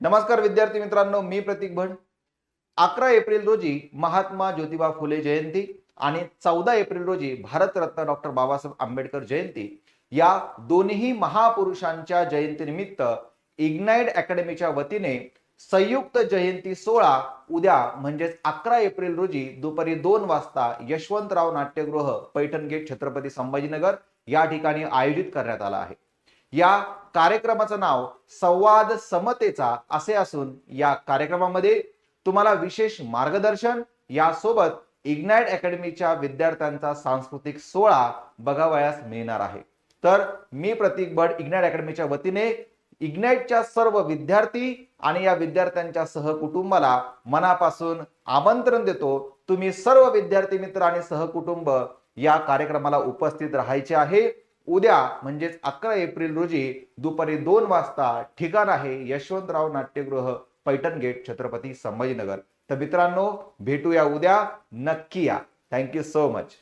नमस्कार विद्यार्थी मित्रांनो मी प्रतीक भट. अकरा एप्रिल रोजी महात्मा ज्योतिबा फुले जयंती आणि चौदा एप्रिल रोजी भारतरत्न डॉक्टर बाबासाहेब आंबेडकर जयंती या दोन्ही महापुरुषांच्या जयंतीनिमित्त इग्नाईड अकॅडमीच्या वतीने संयुक्त जयंती सोहळा उद्या म्हणजेच अकरा एप्रिल रोजी दुपारी दोन वाजता यशवंतराव नाट्यगृह पैठण गेट छत्रपती संभाजीनगर या ठिकाणी आयोजित करण्यात आला आहे. या कार्यक्रमाचं नाव संवाद समतेचा असे असून या कार्यक्रमामध्ये तुम्हाला विशेष मार्गदर्शन यासोबत इग्नाइट अकॅडमीच्या विद्यार्थ्यांचा सांस्कृतिक सोहळा बघावयास मिळणार आहे. तर मी प्रतीक भट इग्नाइट अकॅडमीच्या वतीने इग्नाइटच्या सर्व विद्यार्थी आणि या विद्यार्थ्यांच्या सहकुटुंबाला मनापासून आमंत्रण देतो. तुम्ही सर्व विद्यार्थी मित्र आणि सहकुटुंब या कार्यक्रमाला उपस्थित राहायचे आहे. उद्या म्हणजेच अकरा एप्रिल रोजी दुपारी दोन वाजता ठिकाण आहे यशवंतराव नाट्यगृह पैठण गेट छत्रपती संभाजीनगर. तर मित्रांनो भेटूया उद्या. नक्की या. Thank you so much